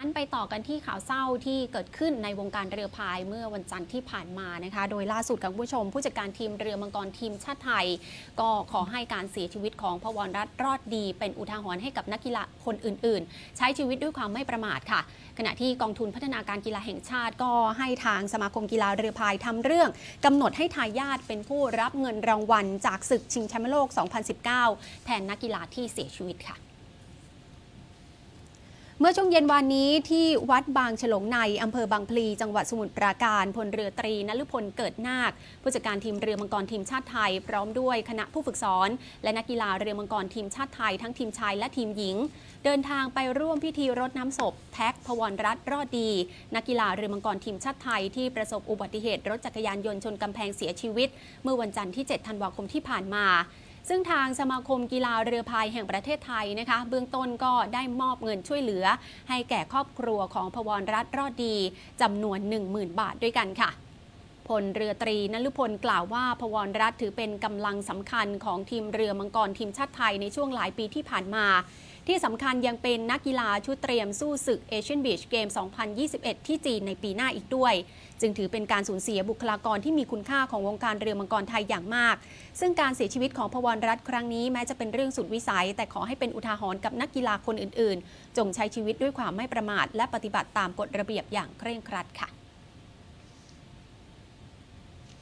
อันไปต่อกันที่ข่าวเศร้าที่เกิดขึ้นในวงการเรือพายเมื่อวันจันทร์ที่ผ่านมานะคะ โดยล่าสุดกับผู้ชม ผู้จัดการทีมเรือมังกรทีมชาติไทย ก็ขอให้การเสียชีวิตของพวรรัตน์รอดดี เป็นอุทาหรณ์ให้กับนักกีฬาคนอื่น ๆ ใช้ชีวิตด้วยความไม่ประมาทค่ะ ขณะที่กองทุนพัฒนาการกีฬาแห่งชาติ ก็ให้ทางสมาคมกีฬาเรือพายทำเรื่องกำหนดให้ทายาทเป็นผู้รับเงินรางวัล จากศึกชิงแชมป์โลก 2019 แทนนักกีฬาที่เสียชีวิตค่ะ เมื่อช่วงเย็นวานนี้ที่วัดบางฉลงในอำเภอบางพลี จังหวัดสมุทรปราการพลเรือตรีนฤพลเกิดนาค ผู้จัดการทีมเรือมังกรทีมชาติไทย พร้อมด้วยคณะผู้ฝึกสอน และนักกีฬาเรือมังกรทีมชาติไทย ทั้งทีมชายและทีมหญิง เดินทางไปร่วมพิธีรดน้ำศพ แท็กพวรรัตน์รอดดี นักกีฬาเรือมังกรทีมชาติไทยที่ประสบอุบัติเหตุรถจักรยานยนต์ชนกำแพงเสียชีวิต เมื่อวันจันทร์ที่ 7 ธันวาคมที่ผ่านมา ซึ่งทางสมาคมกีฬาเรือพายแห่งประเทศไทยนะคะ เบื้องต้นก็ได้มอบเงินช่วยเหลือ ให้แก่ครอบครัวของพวรรัตรอดดีจำนวน 10,000 บาทด้วยกันค่ะ พลเรือตรีนฤพลกล่าวว่าพวรรัตน์ถือเป็นกำลังสำคัญของทีมเรือมังกรทีมชาติไทยในช่วงหลายปีที่ผ่านมา ที่สำคัญยังเป็นนักกีฬาชุดเตรียมสู้ศึกเอเชียนบีชเกม 2021 ที่จีนในปีหน้าอีกด้วย จึงถือเป็นการสูญเสียบุคลากรที่มีคุณค่าของวงการเรือมังกรไทยอย่างมาก ซึ่งการเสียชีวิตของพวรรัตน์ครั้งนี้แม้จะเป็นเรื่องสุดวิสัย แต่ขอให้เป็นอุทาหรณ์กับนักกีฬาคนอื่น ๆ จงใช้ชีวิตด้วยความไม่ประมาท และปฏิบัติตามกฎระเบียบอย่างเคร่งครัดค่ะ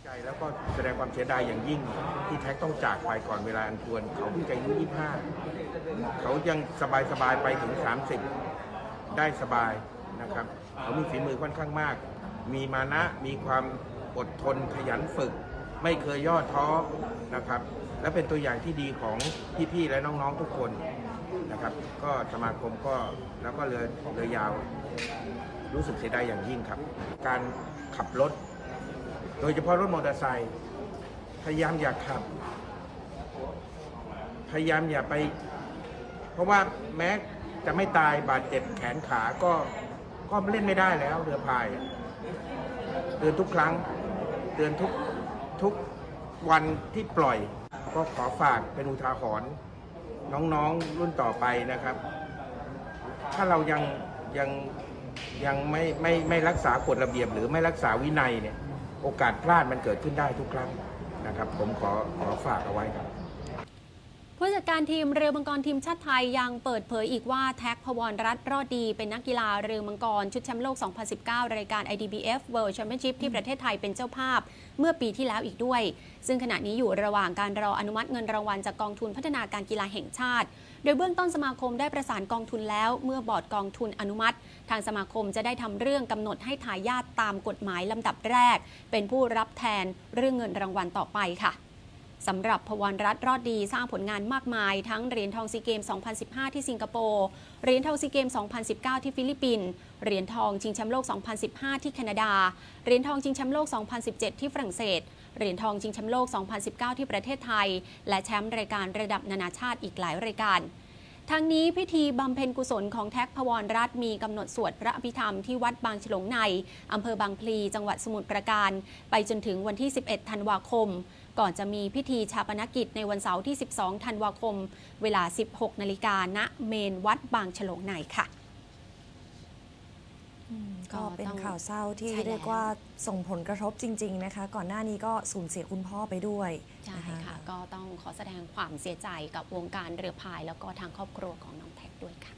ใจ แล้วก็แสดงความเสียดายอย่างยิ่งที่แท็กต้องจากไปก่อนเวลาอันควร เขาเพิ่งจะอายุ25 เขายังสบายสบายๆไปถึง 30 ได้สบายนะครับ เขามีฝีมือค่อนข้างมาก มีมานะมีความอดทนขยันฝึก ไม่เคยย่อท้อนะครับ และเป็นตัวอย่างที่ดีของพี่ๆและน้องๆทุกคนนะครับ ก็สมาคมก็แล้วก็เรือเรือยาว รู้สึกเสียดายอย่างยิ่งครับ การขับรถ โดยเฉพาะรถมอเตอร์ไซค์พยายามอย่าขับ พยายามอย่าไป เพราะว่าแม้จะไม่ตายบาดเจ็บแขนขาก็ก็เล่นไม่ได้แล้วเรือพายเตือนทุกครั้งเตือนทุกทุกวันที่ปล่อย ก็ขอฝากเป็นอุทาหรณ์น้องๆรุ่นต่อไปนะครับ ถ้าเรายังยังยังไม่ไม่ไม่รักษากฎระเบียบหรือไม่รักษาวินัยเนี่ย โอกาสพลาดมันเกิดขึ้นได้ทุกครั้งนะครับ ผมขอขอฝากเอาไว้ครับผู้จัดการทีมเรือมังกรทีมชาติไทยยังเปิดเผยอีกว่าแท็กพวรรัตน์รอดดีเป็นนักกีฬาเรือมังกรชุดแชมป์โลก 2019 รายการ IDBF World Championship ที่ประเทศไทยเป็นเจ้าภาพเมื่อปีที่แล้วอีกด้วย ซึ่งขณะนี้อยู่ระหว่างการรออนุมัติเงินรางวัลจากกองทุนพัฒนาการกีฬาแห่งชาติ โดยเบื้องต้นสมาคมได้ประสานกองทุนแล้ว เมื่อบอร์ดกองทุนอนุมัติ ทางสมาคมจะได้ทำเรื่องกำหนดให้ทายาทตามกฎหมายลำดับแรก เป็นผู้รับแทนเรื่องเงินรางวัลต่อไปค่ะสำหรับพวรรัตน์รอดดีสร้างผลงานมากมาย ทั้งเหรียญทองซีเกม 2015 ที่สิงคโปร์ เหรียญทองซีเกม 2019 ที่ฟิลิปปินส์ เหรียญทองชิงแชมป์โลก 2015 ที่แคนาดา เหรียญทองชิงแชมป์โลก 2017 ที่ฝรั่งเศส เหรียญทองชิงแชมป์โลก 2019 ที่ประเทศไทย และแชมป์รายการระดับนานาชาติอีกหลายรายการทางนี้พิธีบำเพ็ญกุศลของแท็กพวรรัตมีกำหนดสวดพระอภิธรรมที่วัดบางฉลงในอำเภอบางพลี จังหวัดสมุทรปราการ ไปจนถึงวันที่ 11 ธันวาคม ก่อนจะมีพิธีชาปนกิจในวันเสาร์ที่ 12 ธันวาคม เวลา 16 นาฬิกาณเมนวัดบางฉลงในค่ะ ก็เป็นข่าวเศร้าที่ใช่แล้วเรียกว่าส่งผลกระทบจริง ๆ นะคะ ก่อนหน้านี้ก็สูญเสียคุณพ่อไปด้วยใช่นค่ะ ก็ต้องขอแสดงความเสียใจกับวงการเรือพาย แล้วก็ทางครอบครัวของน้องแท็กด้วยค่ะ